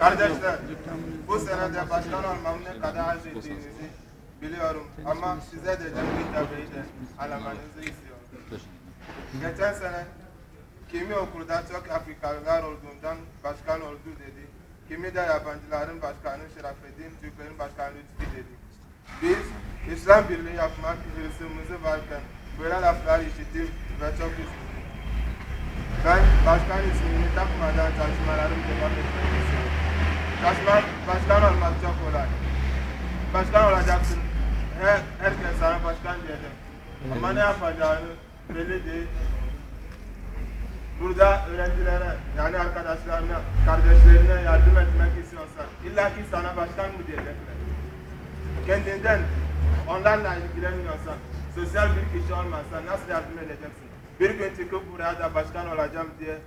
Kardeşler, bu senede başkan olmamın kadar haz ettiğinizi biliyorum ama size de Cemil tabiyi de alamanızı istiyorum. Geçen sene kimi okulda çok Afrikalılar olduğundan başkan oldu dedi. Kimi de yabancıların başkanı Şerafettin, Türklerin başkanı Lütfi dedi. Biz İslam Birliği yapmak hırsımızı varken böyle laflar işittim ve çok üzüldüm. Ben başkan ismini takmadan çalışmalarımı devam etmek istiyorum. Başkan, başkan çok kolay. Başkan olacaksın. Her, herkes sana başkan diyecek. Ama ne yapacağını belli değil. Burada öğrencilere, yani arkadaşlarına, kardeşlerine yardım etmek istiyorsan, illa ki sana başkan mı diyecekler. Kendinden, onlarla ilgilenmiyorsan, sosyal bir kişi olmazsan nasıl yardım edeceksin? Bir gün çıkıp buraya da başkan olacağım diye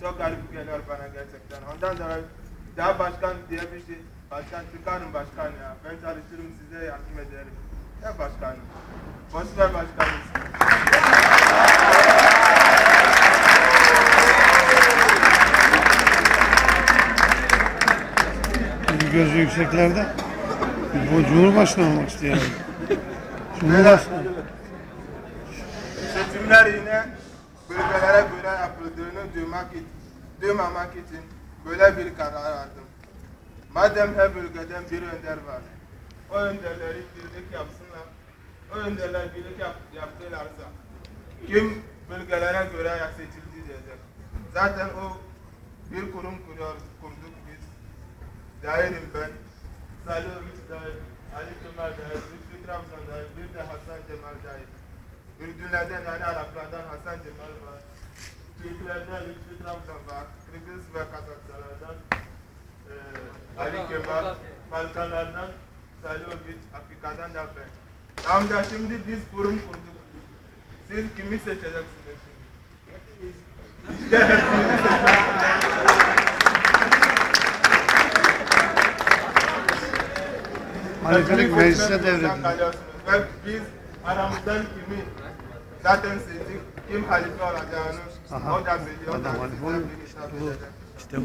çok garip geliyor bana gerçekten. Ondan dolayı daha başkan diye bir şey, başkan çıkarım başkan ya. Ben çalışırım size yardım ederim. Ne başkanım? Boş ver başkanım. Gözü yükseklerde. Bu Cumhurbaşkanı olmak istiyor. Cumhurbaşkanı. Seçimler yine bölgelere göre yapıldığını duymak, duymamak için böyle bir karar aldım. Madem her bölgeden bir önder var, o önderleri birlik yapsınlar. O önderler birlik yap, yaptılarsa kim bölgelere göre seçildi diyecek. Zaten o bir kurum kuruyor, kurduk biz. Dairim ben. Salih Ümit Dahil, Ali Kemal Dahil, Lütfü Trabzon Dahil, bir de Hasan Cemal Dahil. Ürdünlerden yani Araplardan Hasan Cemal var. Türklerden var. Kırgız ve Kazaklardan eee Ali Kemal. Balkanlardan Ümit, Afrika'dan da ben. Tamam da şimdi biz kurum kurduk. Siz kimi seçeceksiniz şimdi? Halifelik meclise devredildi. Ve biz aramızdan kimi Zaten Seçim kim halife olacağını Aha. o da biliyor. Adam halife olur. İşte bu.